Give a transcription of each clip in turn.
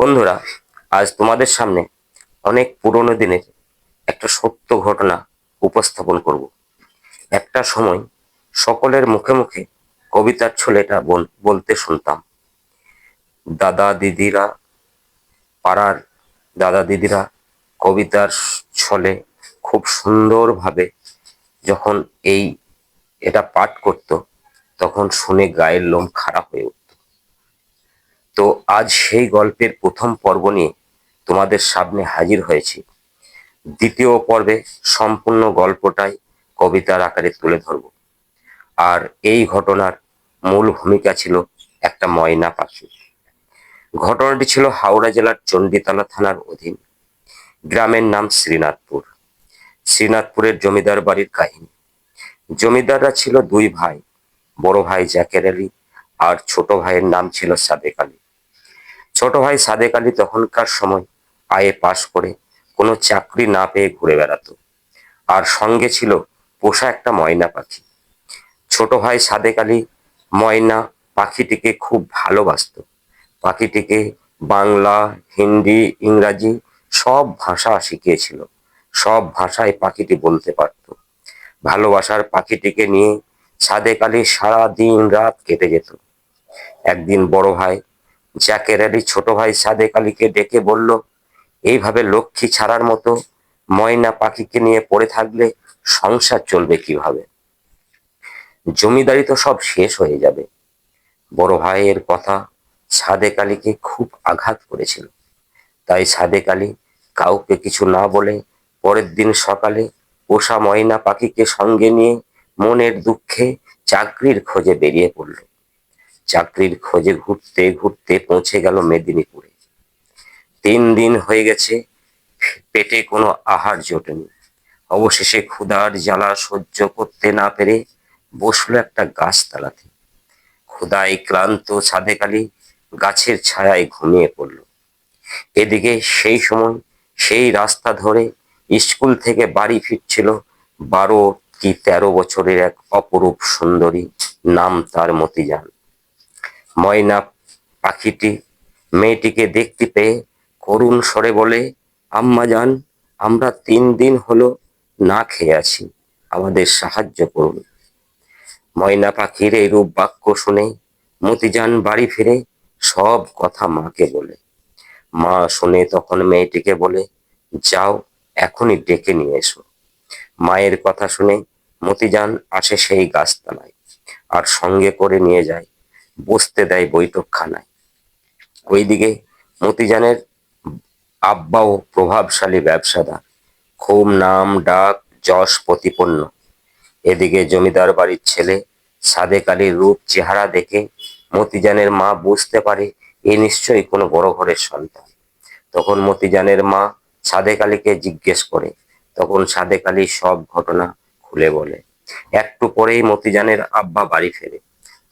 বন্ধুরা, আজ তোমাদের সামনে অনেক পুরনো দিনের একটা সত্য ঘটনা উপস্থাপন করব। একটা সময় সকলের মুখে মুখে কবিতার ছলেটা বল- বলতে শুনতাম। দাদা দিদিরা, পাড়ার দাদা দিদিরা কবিতার ছলে খুব সুন্দরভাবে যখন এই এটা পাঠ করত, তখন শুনে গায়ের লোম খারাপ হয়ে উঠত। তো আজ সেই গল্পের প্রথম পর্ব নিয়ে তোমাদের সামনে হাজির হয়েছি। দ্বিতীয় পর্বে সম্পূর্ণ গল্পটাই কবিতার আকারে তুলে ধরব। আর এই ঘটনার মূল ভূমিকা ছিল একটা ময়না পাখি। ঘটনাটি ছিল হাওড়া জেলার চণ্ডীতলা থানার অধীন। গ্রামের নাম শ্রীনাথপুর। শ্রীনাথপুরের জমিদার বাড়ির কাহিনী। জমিদাররা ছিল দুই ভাই, বড় ভাই জাকের আলী আর ছোট ভাইয়ের নাম ছিল সাদেক আলী। ছোট ভাই সাদেক আলী তখনকার সময় আয়ে পাশ করে কোনো চাকরি না পেয়ে ঘুরে বেড়াতো। আর সঙ্গে ছিল পোষা একটা ময়না পাখি। ছোট ভাই সাদেক আলী ময়না পাখিটিকে খুব ভালোবাসতো। পাখিটিকে বাংলা, হিন্দি, ইংরাজি সব ভাষা শিখিয়েছিল। সব ভাষায় পাখিটি বলতে পারত। ভালোবাসার পাখিটিকে নিয়ে সাদেক আলী সারা দিন রাত কেটে যেত। একদিন বড় ভাই জাকের আলী ছোট ভাই সাদেক আলীকে ডেকে বলল, এইভাবে লক্ষ্মী ছাড়ার মতো ময়না পাখিকে নিয়ে পড়ে থাকলে সংসার চলবে কীভাবে? জমিদারি তো সব শেষ হয়ে যাবে। বড় ভাইয়ের কথা সাদেক আলীকে খুব আঘাত করেছিল। তাই সাদেক আলী কাউকে কিছু না বলে পরের দিন সকালে পোষা ময়না পাখিকে সঙ্গে নিয়ে মনের দুঃখে চাকরির খোঁজে বেরিয়ে পড়ল। চাকরির খোঁজে ঘুরতে ঘুরতে পৌঁছে গেল মেদিনীপুরে। তিন দিন হয়ে গেছে, পেটে কোনো আহার জোটেনি। অবশেষে ক্ষুধার জ্বালা সহ্য করতে না পেরে বসল একটা গাছ তালাতে ক্ষুধায় ক্লান্ত সাদেক আলী গাছের ছায়ায় ঘুমিয়ে পড়ল। এদিকে সেই সময় সেই রাস্তা ধরে স্কুল থেকে বাড়ি ফিরছিল বারো কি তেরো বছরের এক অপরূপ সুন্দরী, নাম তার মতিজান ময়না পাখিটি মেয়েটিকে দেখতে পেয়ে করুণ স্বরে বলে, আম্মা যান আমরা তিন দিন হলো না খেয়ে আছি, আমাদের সাহায্য করুন। ময়না পাখির এই রূপ বাক্য শুনে মতিজান বাড়ি ফিরে সব কথা মাকে বলে। মা শুনে তখন মেয়েটিকে বলে, যাও, এখনই ডেকে নিয়ে এসো। মায়ের কথা শুনে মতিজান আসে সেই গাছতলায়, আর সঙ্গে করে নিয়ে যায় বসতে দেয় বৈঠকখানায়। ওইদিকে মতিজানের আব্বাও প্রভাবশালী ব্যবসাদার খুব নাম, ডাক, যশ প্রতিপন্ন। এদিকে জমিদার বাড়ির ছেলে সাদেক আলীর রূপ চেহারা দেখে মতিজানের মা বুঝতে পারে এ নিশ্চয়ই কোনো বড় ঘরের সন্তান। তখন মতিজানের মা সাদেক আলীকে জিজ্ঞেস করে। তখন সাদেক আলী সব ঘটনা খুলে বলে। একটু পরেই মতিজানের আব্বা বাড়ি ফেরে।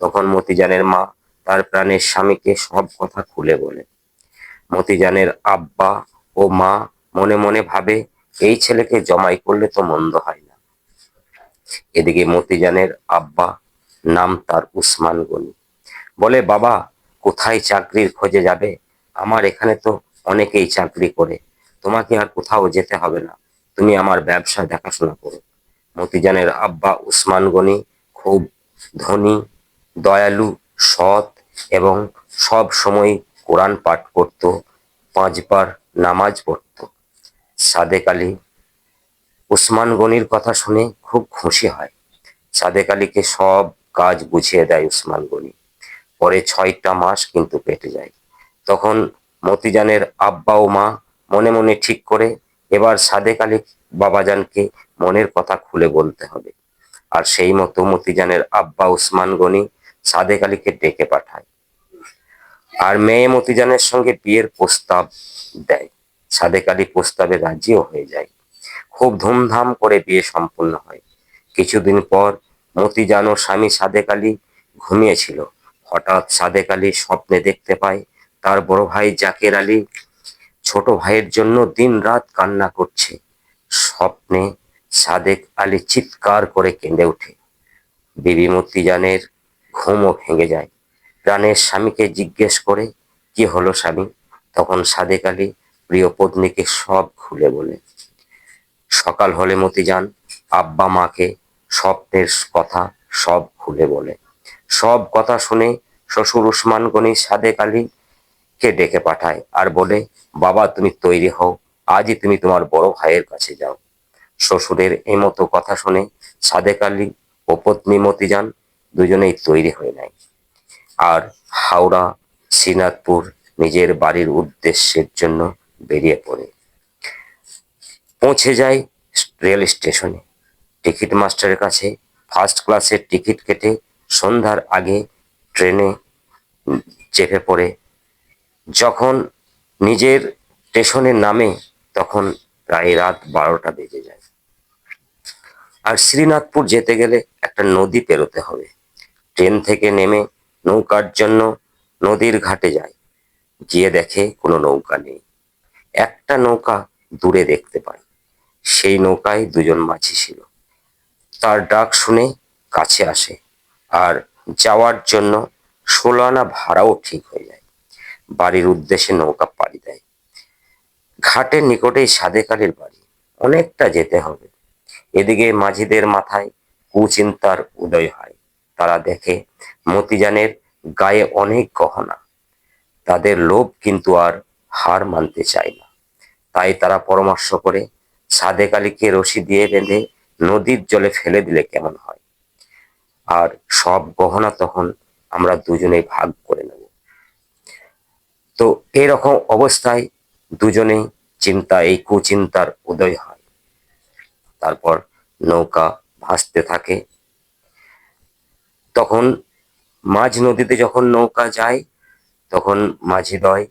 তখন মতিজানের মা তার প্রাণের স্বামীকে সব কথা খুলে বলে। মতিজানের আব্বা ও মা মনে মনে ভাবে, এই ছেলেকে জমাই করলে তো মন্দ হয় না। এদিকে মতিজানের আব্বা নাম তার উসমান গনি। বলে, বাবা, কোথায় চাকরির খোঁজে যাবে? আমার এখানে তো অনেকেই চাকরি করে। তোমাকে আর কোথাও যেতে হবে না। তুমি আমার ব্যবসা দেখাশোনা করো। মতিজানের আব্বা উসমান গনি খুব ধনী দয়ালু, সৎ এবং সব সময় কোরআন পাঠ করত, পাঁচবার নামাজ পড়ত। সাদেক আলী উসমান গনির কথা শুনে খুব খুশি হয়। সাদেক আলীকে সব কাজ বুঝিয়ে দেয় উসমান গনি। পরে ছয়টা মাস কিন্তু কেটে যায়। তখন মতিজানের আব্বা ও মা মনে মনে ঠিক করে এবার সাদেক আলী বাবাজানকে মনের কথা খুলে বলতে হবে। আর সেই মতো মতিজানের আব্বা উসমান গনি সাদেক আলীকে ডেকে পাঠায়। আর মেয়ে মতিজানের সঙ্গে বিয়ের প্রস্তাব দেয়। সাদেক আলী প্রস্তাবে রাজিও হয়ে যায়। খুব ধুমধাম করে বিয়ে সম্পূর্ণ হয়। কিছুদিন পর মতিজান ও স্বামী সাদেক আলী ঘুমিয়েছিল। হঠাৎ সাদেক আলী স্বপ্নে দেখতে পায় তার বড় ভাই জাকের আলী ছোট ভাইয়ের জন্য দিন রাত কান্না করছে। স্বপ্নে সাদেক আলী চিৎকার করে কেঁদে ওঠে। বিবি মতিজানের ঘুমও ভেঙে যায়। প্রাণের স্বামীকে জিজ্ঞেস করে, কি হলো স্বামী? তখন সাদেক আলী প্রিয় পত্নীকে সব খুলে বলে, সকাল হলে মতি যান, আব্বা মাকে স্বপ্নের কথা সব খুলে বলে। সব কথা শুনে শ্বশুর উসমান গনি সাদেক আলীকে ডেকে পাঠায় আর বলে, বাবা, তুমি তৈরি হও, আজই তুমি তোমার বড় ভাইয়ের কাছে যাও। শ্বশুরের এমতো কথা শুনে সাদেক আলী ও পত্নী মতি যান দুজনেই তৈরি হয়ে নেয়। আর হাওড়া শ্রীনাথপুর নিজের বাড়ির উদ্দেশ্যের জন্য বেরিয়ে পড়ে। পৌঁছে যায় রেল স্টেশনে। টিকিট মাস্টারের কাছে ফার্স্ট ক্লাসের টিকিট কেটে সন্ধ্যার আগে ট্রেনে চেপে পড়ে। যখন নিজের স্টেশনে নামে তখন প্রায় রাত বারোটা বেজে যায়। আর শ্রীনাথপুর যেতে গেলে একটা নদী পেরোতে হবে। ট্রেন থেকে নেমে নৌকার জন্য নদীর ঘাটে যায়। গিয়ে দেখে কোনো নৌকা নেই। একটা নৌকা দূরে দেখতে পায়। সেই নৌকায় দুজন মাঝি ছিল। তার ডাক শুনে কাছে আসে আর যাওয়ার জন্য ষোলো আনা ভাড়াও ঠিক হয়ে যায়। বাড়ির উদ্দেশ্যে নৌকা পাড়ি দেয়। ঘাটের নিকটেই সাদেকালের বাড়ি। অনেকটা যেতে হবে। এদিকে মাঝিদের মাথায় কুচিন্তার উদয় হয়। তারা দেখে মতিজানের গায়ে অনেক গহনা। তাদের লোভ কিন্তু আর হার মানতে চায় না। তাই তারা পরামর্শ করে সাদেক আলীকে রশি দিয়ে বেঁধে নদীর জলে ফেলে দিলে কেমন হয়? আর সব গহনা তখন আমরা দুজনেই ভাগ করে নেব। তো এরকম অবস্থায় দুজনেই চিন্তা, এই কুচিন্তার উদয় হয়। তারপর নৌকা ভাসতে থাকে। তখন মাঝ নদীতে যখন নৌকা যায়, তখন মাঝি মাঝিদয়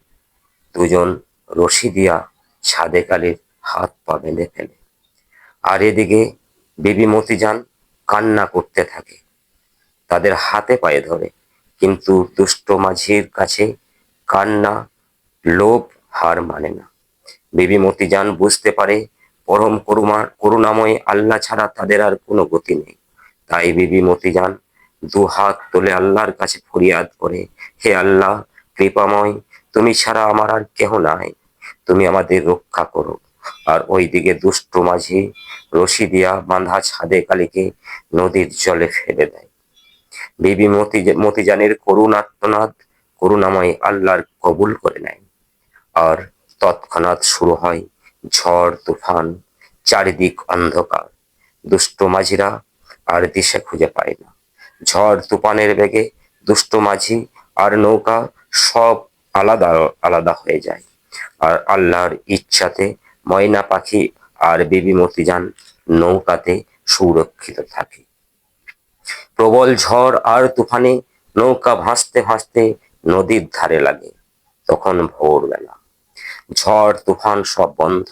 দুজন রশি দিয়া ছাদে কালির হাত পা বেঁধে ফেলে। আর এদিকে বিবি মতিজান কান্না করতে থাকে। তাদের হাতে পায়ে ধরে, কিন্তু দুষ্ট মাঝির কাছে কান্না, লোভ, হার মানে না। বিবি মতিজান বুঝতে পারে, পরম করুণাময় আল্লাহ ছাড়া তাদের আর কোনো গতি নেই। তাই বিবি মতিজান দু হাত তুলে আল্লাহর কাছে ফরিয়াদ করে, হে আল্লাহ, কৃপাময়, তুমি ছাড়া আমার আর কেহ নাই। তুমি আমাদের রক্ষা করো। আর ওইদিকে দুষ্ট মাঝি রশি দিয়া বাঁধা ছাদে কালীকে নদীর জলে ফেলে দেয়। বিবি মতি মতিজানের করুণাত্মনাদ করুণাময় আল্লাহর কবুল করে নেয়। আর তৎক্ষণাৎ শুরু হয় ঝড়, তুফান, চারিদিক অন্ধকার। দুষ্ট মাঝিরা আর দিশা খুঁজে পায় না। ঝড় তুফানের বেগে দুষ্ট মাঝি আর নৌকা সব আলাদা আলাদা হয়ে যায়। আর আল্লাহর ইচ্ছাতে ময়না পাখি আর বিবি মতিজান নৌকাতে সুরক্ষিত থাকে। প্রবল ঝড় আর তুফানে নৌকা ভাসতে ভাসতে নদীর ধারে লাগে, তখন ভোরবেলা। ঝড়, তুফান সব বন্ধ।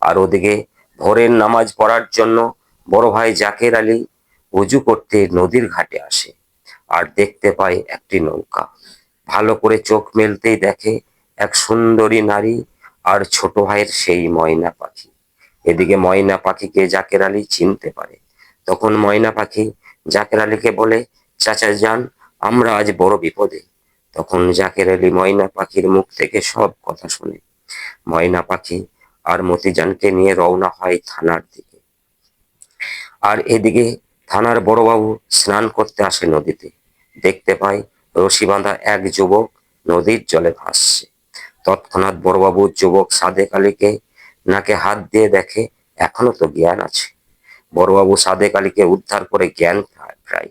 আর ওদিকে ভোরের নামাজ পড়ার জন্য বড় ভাই জাকের আলী উজু করতে নদীর ঘাটে আসে আর দেখতে পায় একটি নৌকা। ভালো করে চোখ মেলতেই দেখে এক সুন্দরী নারী আর ছোট ভাইয়ের সেই ময়না পাখি। এদিকে ময়না পাখিকে জাকের আলী চিনতে পারে। তখন ময়না পাখি জাকের আলীকে বলে, চাচা যান, আমরা আজ বড় বিপদে। তখন জাকের আলী ময়না পাখির মুখ থেকে সব কথা শুনে। ময়না পাখি আর মতিজানকে নিয়ে রওনা হয় থানার দিকে। আর এদিকে থানার বড়বাবু স্নান করতে আসে নদীতে। দেখতে পায় রশি বাঁধা এক যুবক নদীর জলে ভাসছে। তৎক্ষণাৎ বড়বাবু যুবক সাদেক আলীকে নাকে হাত দিয়ে দেখে, এখনও তো জ্ঞান আছে। বড়বাবু সাদেক আলীকে উদ্ধার করে জ্ঞান ফেরায়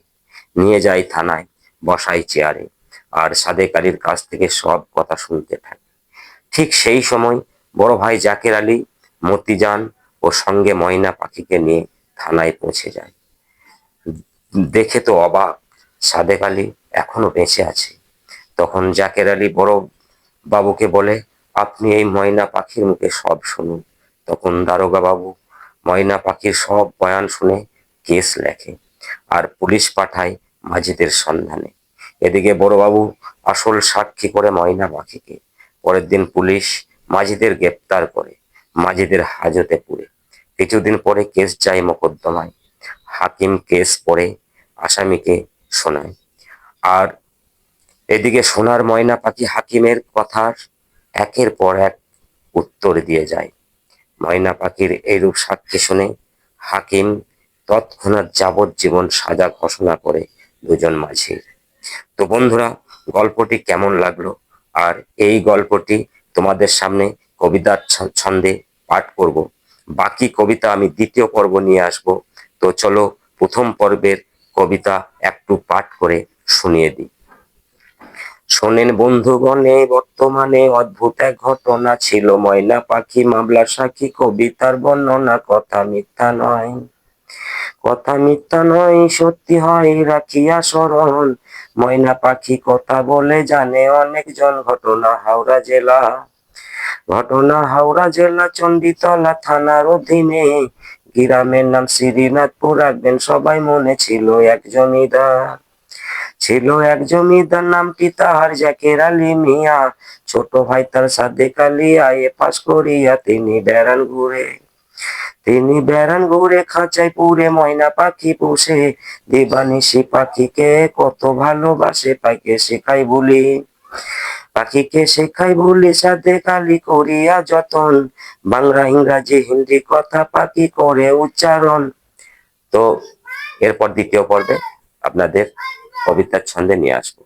নিয়ে যায় থানায় বসায় চেয়ারে আর সাদেক আলীর কাছ থেকে সব কথা শুনতে থাকে। ঠিক সেই সময় বড় ভাই জাকের আলী, মতিজান ও সঙ্গে ময়না পাখিকে নিয়ে থানায় পৌঁছে যায়। দেখে তো অবাক। সাদেক আলী এখনও বেঁচে আছে। তখন জাকের আলী বড় বাবুকে বলে, আপনি এই ময়না পাখির মুখে সব শুনুন। তখন দারোগা বাবু ময়না পাখির সব বয়ান শুনে কেস লেখে আর পুলিশ পাঠায় মাঝিদের সন্ধানে। এদিকে বড়বাবু আসল সাক্ষী করে ময়না পাখিকে। পরের দিন পুলিশ মাঝিদের গ্রেপ্তার করে মাঝিদের হাজতে পুরে। কিছুদিন পরে কেস যায় মোকদ্দমায়। হাকিম কেস পড়ে আসামিকে শোনায়। আর এদিকে সোনার ময়না পাখি হাকিমের কথার একের পর এক উত্তর দিয়ে যায়। ময়না পাখির এইরূপ সাক্ষী শুনে হাকিম তৎক্ষণাৎ যাবজ্জীবন সাজা ঘোষণা করে দুজন মাঝি তো বন্ধুরা, গল্পটি কেমন লাগল? আর এই গল্পটি তোমাদের সামনে কবিতার ছন্দে পাঠ করব। বাকি কবিতা আমি দ্বিতীয় পর্ব নিয়ে আসব। তো চলো প্রথম পর্বের কবিতা একটু পাঠ করে শুনিয়ে দিই। শোনেন বন্ধুগণে, বর্তমানে অদ্ভুত এক ঘটনা ছিল। ময়না পাখি, মামলার সাক্ষী, কবিতার বর্ণনা। কথা মিথ্যা নয়, কথা মিথ্যা নয়, সত্যি হয়, রাখিয়া স্মরণ। ময়না পাখি কথা বলে জানে অনেকজন। ঘটনা হাওড়া জেলা, ঘটনা হাওড়া জেলা, চণ্ডীতলা থানার অধীনে। গ্রামের নাম শ্রীনাথপুর রাখবেন, সবাই মনে ছিল এক জমিদার। ছিল এক জমিদার, নামটি তাহার জাকের আলী মিয়া। ছোট ভাই তার সাদেক আলী আয়ে পাস করিয়া তিনি বেড়ান ঘুরে। তিনি বেড়ান ঘুরে খাঁচায় পুরে ময়না পাখি পুষে। দিবানিশি পাখিকে কত ভালোবাসে, পাইকে শেখাই বলি। পাখিকে শেখাই বলি সাথে কালি করিয়া যতন। বাংলা, ইংরাজি, হিন্দি কথা পাখি করে উচ্চারণ। তো এরপর দ্বিতীয় পর্বে আপনাদের কবিতার ছন্দে নিয়ে আসব।